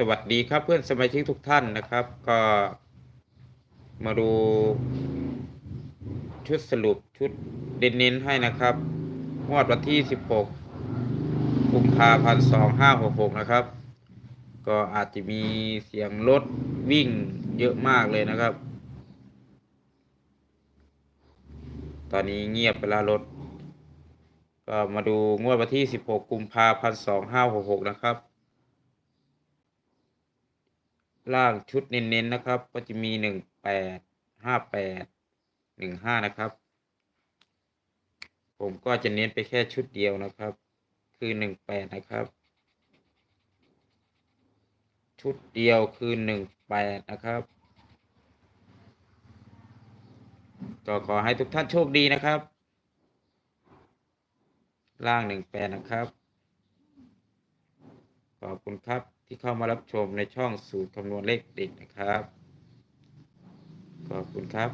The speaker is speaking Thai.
สวัสดีครับเพื่อนสมาชิกทุกท่านนะครับ ก็มาดูชุดสรุปชุดเด่นเน้นให้นะครับงวดวันที่ 16 กุมภาพันธ์2566 นะครับ ก็อาจจะมีเสียงรถวิ่งเยอะมากเลยนะครับ ตอนนี้เงียบไปแล้วรถ ก็มาดูงวดวันที่ 16 กุมภาพันธ์2566 นะครับ ล่างชุดเน้นๆนะครับ ก็จะมีหนึ่งแปดห้าแปดหนึ่งห้านะครับ ผมก็จะเน้นไปแค่ชุดเดียวนะครับ คือหนึ่งแปดนะครับ ชุดเดียวคือหนึ่งแปดนะครับก็ขอให้ทุกท่านโชคดีนะครับ ล่างหนึ่งแปดนะครับ ขอบคุณครับที่เข้ามารับชมในช่องสูตรคำนวณเลขเด็ดนะครับ ขอบคุณครับ